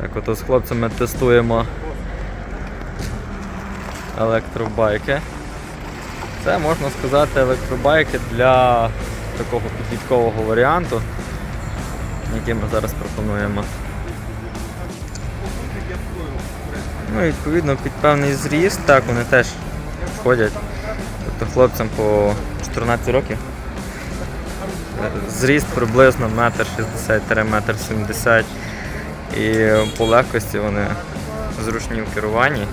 Так, ото з хлопцями тестуємо електробайки. Це можна сказати електробайки для такого підліткового варіанту, який ми зараз пропонуємо. Ну, і, відповідно, під певний зріст, так, вони теж входять. Тобто хлопцям по 14 років. Зріст приблизно 1,60 м і по легкості вони зручні в керуванні.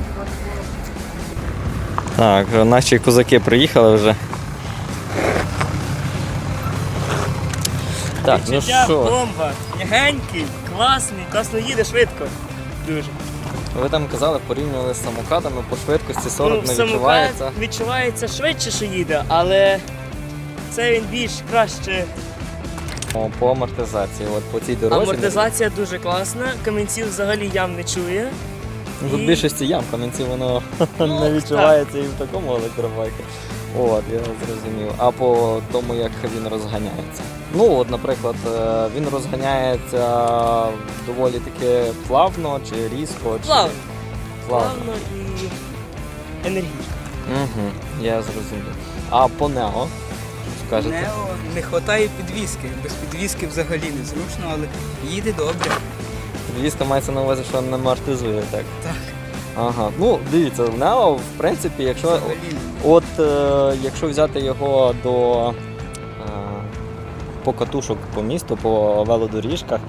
Так, наші козаки приїхали вже. Так, ну Відчуття що, бомба. Легенький, класний, класно їде швидко. Дуже. ви там казали, порівнювали з самокатами по швидкості 40 ну, не самокат відчувається. відчувається швидше, що їде, але це він більш краще. По амортизації, от по цій дорозі. Амортизація дуже класна, камінців взагалі ям не чує. Ну, Тут І- більшості ям камінці воно Ну, не відчувається і в такому електробайку. От, я зрозумів. А по тому, як він розганяється. Ну, от, наприклад, е, він розганяється доволі таки плавно чи різко. Чи... Плавно. Плавно. Плавно і енергійно. Угу, я зрозумів. А по Нео, скажете? Нео не вистачає підвіски. Без підвіски взагалі не зручно, але їде добре. Підвізка мається на увазі, що не амортизує, так? Так. Ага. Ну, дивіться, в Нео, в принципі, якщо. Взагалі. От е, якщо взяти його до е, покатушок по місту, по велодоріжках,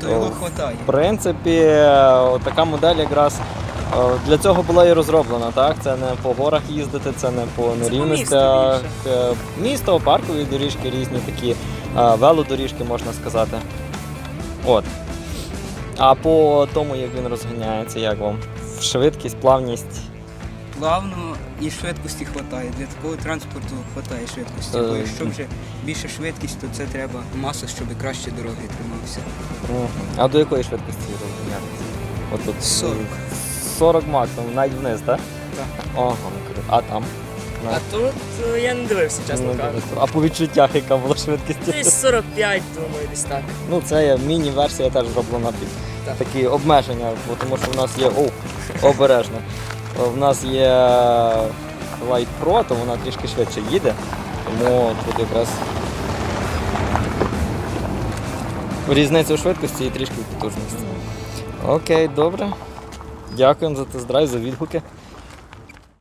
То його вистачає. в принципі, е, така модель якраз для цього була і розроблена. Так? Це не по горах їздити, це не по нерівностях. Е, Місто, паркові доріжки різні такі, е, велодоріжки, можна сказати. От. А по тому, як він розганяється, як вам? Швидкість, плавність. Плавно і швидкості вистачає. Для такого транспорту вистачає швидкості. Бо Е, якщо вже більше швидкість, то це треба маса, щоб краще дороги тримався. А до якої швидкості тут 40. 40 максимум, навіть вниз, так? Так. Ага, ну, круто. а там? А тут е, я не дивився, чесно Ну, кажучи. А по відчуттях яка була швидкість? Десь 45, думаю, десь так. Ну, це є міні-версія теж зроблена під Так. такі обмеження, бо тому що в нас є. О, обережно. В нас є Light Pro, то вона трішки швидше їде. Тому тут якраз різниця у швидкості і трішки в потужності. Окей, добре. Дякуємо за тест-драйв, за відгуки.